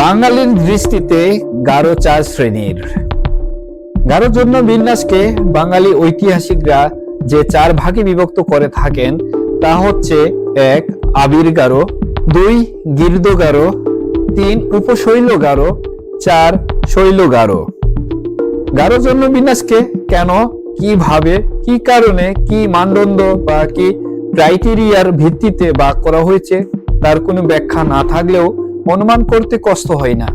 বাঙালির দৃষ্টিতে গারো চার শ্রেণির। গারো জন্য বিন্যাসকে বাঙালি ঐতিহাসিকরা যে চার ভাগে বিভক্ত করে থাকেন, তা হচ্ছে এক, আবির গারো, দুই, গির্দ গারো, তিন, উপশৈল গারো, চার, শৈল গারো। গারো জন্য বিন্যাসকে কেন, কীভাবে, কি কারণে, কি মানদণ্ড বা কি ক্রাইটেরিয়ার ভিত্তিতে বাক করা হয়েছে, তার কোনো ব্যাখ্যা না থাকলেও অনুমান করতে কষ্ট হয় না।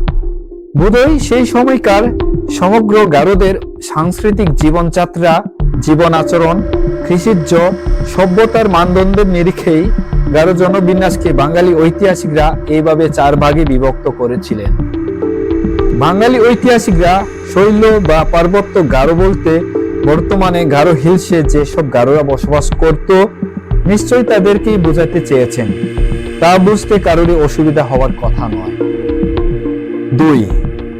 বোধহয় সেই সময়কার সমগ্র গারোদের সাংস্কৃতিক জীবনযাত্রা, জীবন আচরণ কৃষিজ্য সভ্যতার মানদণ্ডের নিরিখেই গারো জনবিন্যাসকে বাঙালি ঐতিহাসিকরা এইভাবে চার ভাগে বিভক্ত করেছিলেন। বাঙালি ঐতিহাসিকরা শৈল বা পার্বত্য গারো বলতে বর্তমানে গারো হিলসে যেসব গারোরা বসবাস করত, নিশ্চয়ই তাদেরকেই বোঝাতে চেয়েছেন। তা বুঝতে কারোরই অসুবিধা হওয়ার কথা নয়। দুই,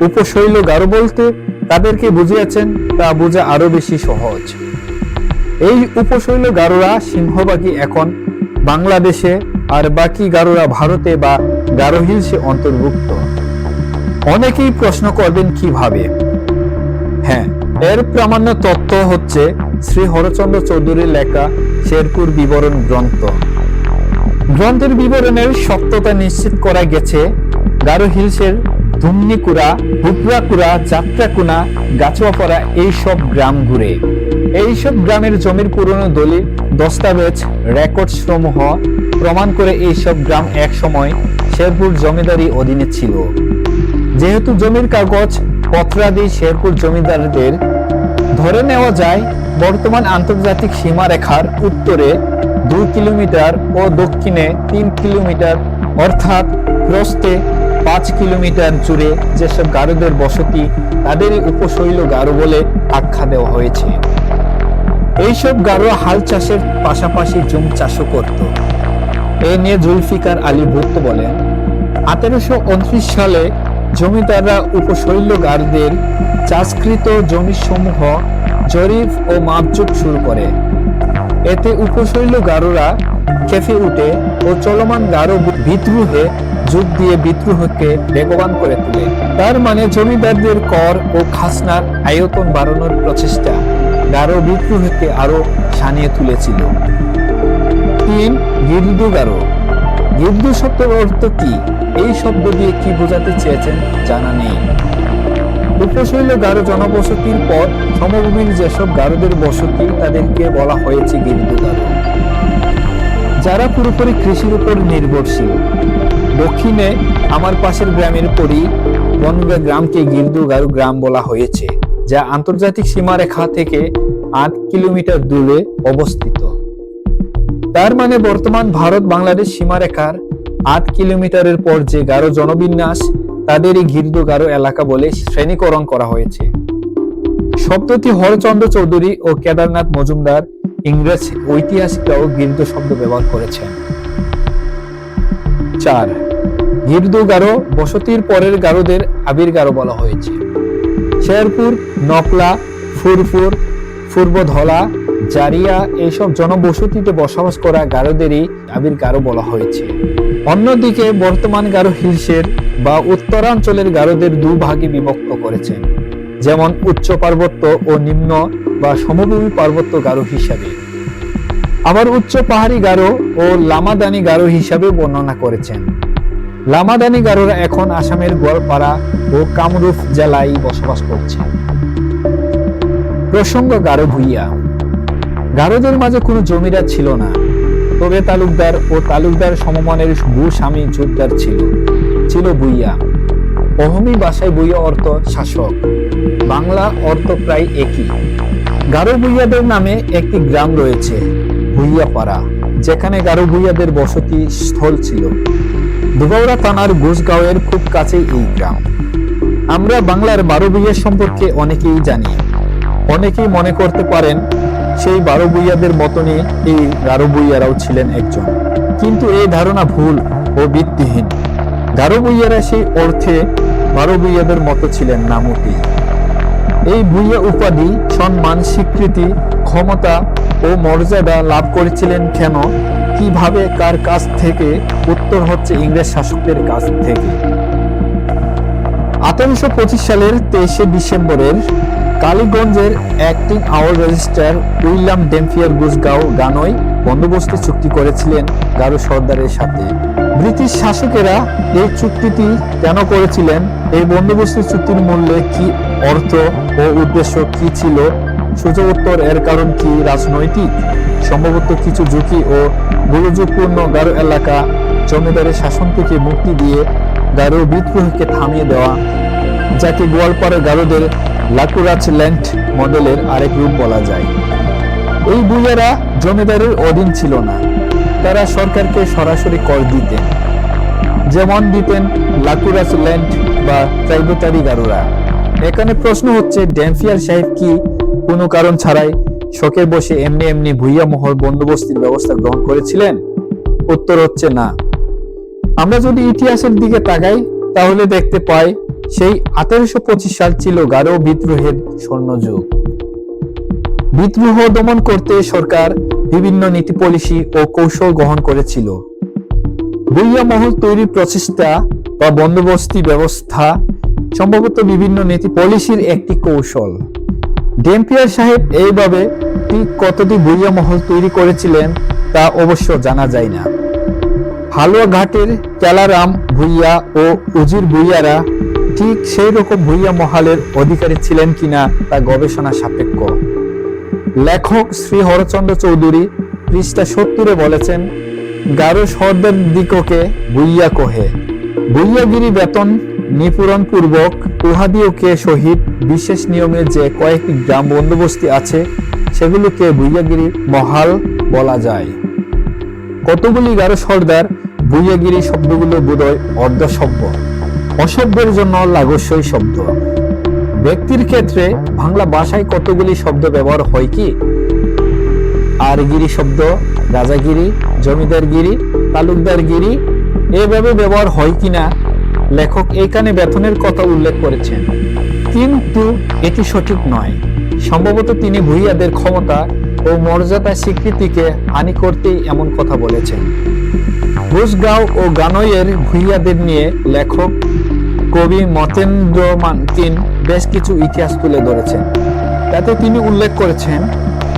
উপশৈল গারো বলতে তাদেরকে বুঝিয়েছেন, তা বোঝা আরও বেশি সহজ। এই উপশৈল গারোরা সিংহবাগী এখন বাংলাদেশে আর বাকি গারোরা ভারতে বা গারো হিলসে অন্তর্ভুক্ত। অনেকেই প্রশ্ন করবেন কীভাবে? হ্যাঁ এর প্রামাণ্য তত্ত্ব হচ্ছে শ্রী হরচন্দ্র চৌধুরীর লেখা শেরপুর বিবরণ গ্রন্থ। গ্রন্থের বিবরণের সত্যতা নিশ্চিত করা গেছে। গারো হিলসের ধুমনিকুড়া হুকরাকুড়া যাত্রাকুনা গাছুয়াপাড়া এইসব গ্রাম ঘুরে। এইসব গ্রামের জমির পুরনো দলিল, দস্তাবেজ, রেকর্ড সমূহ প্রমাণ করে এইসব গ্রাম এক সময় শেরপুর জমিদারি অধীনে ছিল। যেহেতু জমির কাগজ পত্রাদি শেরপুর জমিদারদের ধরে নেওয়া যায়, বর্তমান আন্তর্জাতিক সীমারেখার উত্তরে দুই কিলোমিটার ও দক্ষিণে তিন কিলোমিটার, অর্থাৎ প্রস্থে পাঁচ কিলোমিটার জুড়ে যেসব গারোদের বসতি, তাদেরই উপশৈল গারো বলে আখ্যা দেওয়া হয়েছে। এইসব গারো হাল চাষের পাশাপাশি জুম চাষও করত। এ নিয়ে জুলফিকার আলী ভুত্ত বলেন, আঠারোশো সালে জমিদাররা উপশৈল গারদের চাষকৃত জমি সমূহ জরিফ ও মাপজোক শুরু করে। এতে উপশৈল গারোরা খেপে উঠে ও চলমান গারো বিদ্রোহে যোগ দিয়ে বিদ্রোহকে বেগবান করে তোলে। তার মানে জমিদারদের কর ও খাসনার আয়তন বাড়ানোর প্রচেষ্টা গারো বিদ্রোহকে আরও সানিয়ে তুলেছিল। তিন, গির্দু গারো। গির্দু শব্দের অর্থ কি? এই শব্দ দিয়ে কি বোঝাতে চেয়েছেন জানা নেই। উপশৈল গারো জনবসতির পর সমভূমির যেসব গারোদের বসতি, তাদেরকে বলা হয়েছে গির্দু গারো। যারা পুরোপুরি কৃষির উপর নির্ভরশীল। দক্ষিণে আমার পাশের গ্রামের পরই বনগা গ্রামকে গির্দু গারু গ্রাম বলা হয়েছে, যা আন্তর্জাতিক সীমারেখা থেকে আট কিলোমিটার দূরে অবস্থিত। তার মানে বর্তমান ভারত বাংলাদেশ সীমারেখার আট কিলোমিটারের পর যে গারো জনবিন্যাস তাদেরই গির্দ গারো এলাকা বলে শ্রেণীকরণ করা হয়েছে। শব্দটি হরচন্দ্র চৌধুরী ও কেদারনাথ মজুমদার ইংরেজ ঐতিহাসিকরাও গির্দ শব্দ ব্যবহার করেছেন। চার, গির্দ গারো বসতির পরের গারোদের আবির গারো বলা হয়েছে। শেরপুর, নকলা, ফুরফুর পূর্বধলা জারিয়া এইসব জনবসতিতে বসবাস করা গারোদেরই আবির গারো বলা হয়েছে। অন্যদিকে বর্তমান গারো হিলসের বা উত্তরাঞ্চলের গারোদের দুভাগে বিভক্ত করেছেন যেমন উচ্চ পার্বত্য ও নিম্ন বা সমভূমি পার্বত্য গারো হিসাবে। আবার উচ্চ পাহাড়ি গারো ও লামাদানি গারো হিসাবে বর্ণনা করেছেন। লামাদানি গারোরা এখন আসামের গোয়ালপাড়া ও কামরূপ জেলায় বসবাস করছে। প্রসঙ্গ গারো ভুইয়া। গারোদের মাঝে কোনো জমিদার ছিল না, তবে তালুকদার ও তালুকদার সমমানের ভূস্বামী জোরদার ছিল। ছিল বুইয়া। অহমি ভাষায় বুইয়া অর্থ শাসক। বাংলা অর্থ প্রায় একই। গারো ভুইয়াদের নামে একটি গ্রাম রয়েছে ভুইয়াপাড়া যেখানে গারো ভুইয়াদের বসতি স্থল ছিল। দুবাউড়া থানার ঘোষগাঁওয়ের খুব কাছেই এই গ্রাম। আমরা বাংলার বারো ভুইয়া সম্পর্কে অনেকেই জানি। অনেকেই মনে করতে পারেন, সেই বারো বইয়াদের মতনই এই গারো বইয়ারাও ছিলেন একজন। কিন্তু এই ধারণা ভুল ও ভিত্তিহীন। গারো বইয়ারা সেই অর্থে বারো বইয়াদের মতো ছিলেন না এই ভুইয়া উপাধি, সম্মান, স্বীকৃতি, ক্ষমতা ও মর্যাদা লাভ করেছিলেন কেন? কীভাবে কার কাছ থেকে? উত্তর হচ্ছে ইংরেজ শাসকদের কাছ থেকে। আঠারোশো পঁচিশ সালের তেইশে ডিসেম্বরের কালীগঞ্জের acting our registrar William Dampier গুসগাঁও গানই বন্দোবস্ত চুক্তি করেছিলেন গারো সর্দারের সাথে। ব্রিটিশ শাসকেরা এই চুক্তিটি কেন করেছিলেন? এই বন্দোবস্ত চুক্তির মূল্যে কি অর্থ ও উদ্দেশ্য কি ছিল? সুযোগোত্তর এর কারণ কি রাজনৈতিক? সম্ভবত কিছু ঝুঁকি ও গুরুত্বপূর্ণ গারো এলাকা জমিদারের শাসন থেকে মুক্তি দিয়ে গারো বিদ্রোহকে থামিয়ে দেওয়া, যাকে গোয়ালপাড়া গারোদের লাকুরাজ ল্যান্ড মডেলের আরেক রূপ বলা যায়। এই ভূঁইয়ারা জমিদারের অধীন ছিল না। তারা সরকারকে সরাসরি কর দিতেন যেমন দিতেন লাকুরাজ ল্যান্ড বা ট্রাইবেটারি গারোরা। এখানে প্রশ্ন হচ্ছে, ড্যামফিয়ার সাহেব কি কোনো কারণ ছাড়াই শখে বসে এমনি এমনি ভুইয়া মহল বন্দোবস্তির ব্যবস্থা গ্রহণ করেছিলেন? উত্তর হচ্ছে না। আমরা যদি ইতিহাসের দিকে তাকাই, তাহলে দেখতে পাই সেই আঠারোশো পঁচিশ সাল ছিল গারো বিদ্রোহের স্বর্ণযুগ। বিদ্রোহ দমন করতে সরকার বিভিন্ন নীতি পলিসি ও কৌশল গ্রহণ করেছিল। ভুইয়া মহল তৈরির প্রচেষ্টা বা বন্দোবস্তি ব্যবস্থা সম্ভবত বিভিন্ন নীতি পলিসির একটি কৌশল। ডেম্পিয়ার সাহেব এইভাবে ঠিক কতটি ভুইয়া মহল তৈরি করেছিলেন তা অবশ্য জানা যায় না। হালুয়া ঘাটের কেলারাম ভুইয়া ও উজির ভুইয়ারা ঠিক সেই রকম ভুইয়া মহালের অধিকারী ছিলেন কিনা তা গবেষণা সাপেক্ষ। লেখক শ্রী হরচন্দ্র চৌধুরী পৃষ্ঠা সত্তরে বলেছেন, গারো সর্দার দিককে ভুইয়া কহে। ভুইয়াগিরি বেতন নিপূরণ পূর্বক উহাদিওকে সহিত বিশেষ নিয়মে যে কয়েকটি গ্রাম বন্দোবস্তি আছে, সেগুলোকে ভুইয়াগিরি মহাল বলা যায়। কতগুলি গারো সর্দার ভুইয়াগিরি শব্দগুলো বোধহয় অর্ধসভ্য অসভ্যের জন্য লাগস্যই শব্দ। ব্যক্তির ক্ষেত্রে বাংলা ভাষায় কতগুলি শব্দ ব্যবহার হয় কি? আরগিরি শব্দ, রাজাগিরি, জমিদারগিরি, তালুকদারগিরি এভাবে ব্যবহার হয় কিনা? লেখক এইখানে বেতনের কথা উল্লেখ করেছেন। কিন্তু এটি সঠিক নয়। সম্ভবত তিনি ভূইয়াদের ক্ষমতা ও মর্যাদা স্বীকৃতিকে হানি করতেই এমন কথা বলেছেন। ঘুষগাঁও ও গানইয়ের ভূইয়াদের নিয়ে লেখক কবি মতেন্দ্র মানকিন বেশ কিছু ইতিহাস তুলে ধরেছেন। তাতে তিনি উল্লেখ করেছেন,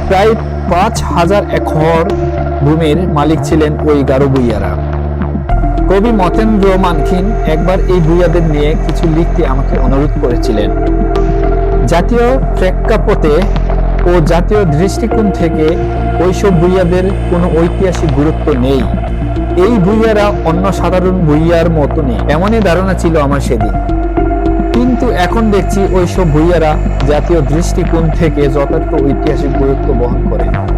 প্রায় পাঁচ হাজার একর ভূমির মালিক ছিলেন ওই গারো ভূইয়ারা কবি মতেন্দ্র মানকিন একবার এই ভূইয়াদের নিয়ে কিছু লিখতে আমাকে অনুরোধ করেছিলেন। জাতীয় প্রেক্ষাপটে ও জাতীয় দৃষ্টিকোণ থেকে ওইসব ভূইয়াদের কোনো ঐতিহাসিক গুরুত্ব নেই। এই ভূইয়ারা অন্য সাধারণ ভূইয়ার মতনই। নেই এমনই ধারণা ছিল আমার সেদিন। কিন্তু এখন দেখছি ওইসব ভূইয়ারা জাতীয় দৃষ্টিকোণ থেকে যথার্থ ঐতিহাসিক গুরুত্ব বহন করে।